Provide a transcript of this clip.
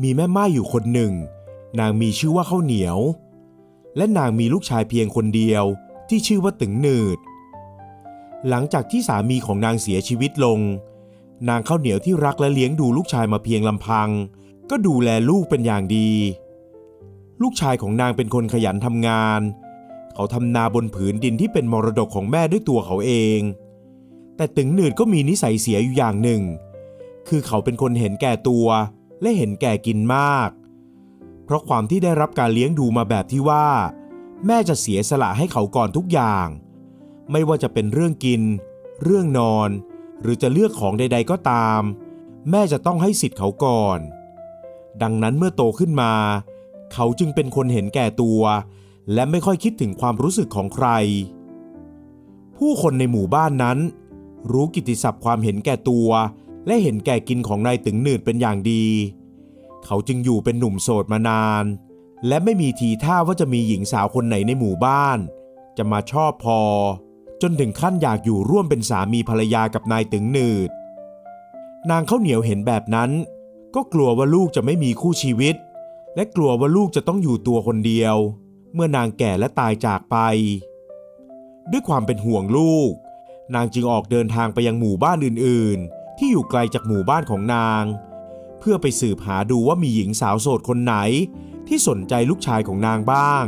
มีแม่ไม้อยู่คนหนึ่ง นางมีชื่อว่าข้าวเหนียว และนางมีลูกชายเพียงคนเดียวที่ชื่อว่าตึงหนืด หลังจากที่สามีของนางเสียชีวิตลง นางข้าวเหนียวที่รักและเลี้ยงดูลูกชายมาเพียงลำพัง ก็ดูแลลูกเป็นอย่างดี ลูกชายของนางเป็นคนขยันทำงาน เขาทำนาบนผืนดินที่เป็นมรดกของแม่ด้วยตัวเขาเอง แต่ตึงหนืดก็มีนิสัยเสียอยู่อย่างหนึ่ง คือเขาเป็นคนเห็นแก่ตัว และเห็นแก่กินมาก เพราะความที่ได้รับการเลี้ยงดูมาแบบที่ว่า แม่จะเสียสละให้เขาก่อนทุกอย่าง ไม่ว่าจะเป็นเรื่องกิน เรื่องนอน หรือจะเลือกของใด ๆก็ตาม แม่จะต้องให้สิทธิ์เขาก่อน ดังนั้นเมื่อโตขึ้นมา เขาจึงเป็นคนเห็นแก่ตัว และไม่ค่อยคิดถึงความรู้สึกของใคร ผู้คนในหมู่บ้านนั้น รู้กิตติศัพท์ความเห็นแก่ตัว และเห็นแก่กินของนายตึงหนืดเป็นอย่างดี เขาจึงอยู่เป็นหนุ่มโสดมานาน และไม่มีทีท่าว่าจะมีหญิงสาวคนไหนในหมู่บ้าน จะมาชอบพอ จนถึงขั้นอยากอยู่ร่วมเป็นสามีภรรยากับนายตึงหนืด นางข้าวเหนียวเห็นแบบนั้น ก็กลัวว่าลูกจะไม่มีคู่ชีวิต และกลัวว่าลูกจะต้องอยู่ตัวคนเดียว เมื่อนางแก่และตายจากไป ด้วยความเป็นห่วงลูก นางจึงออกเดินทางไปยังหมู่บ้านอื่นๆ ที่อยู่ไกลจากหมู่บ้านของนาง เพื่อไปสืบหาดูว่ามีหญิงสาวโสดคนไหนที่สนใจลูกชายของนางบ้าง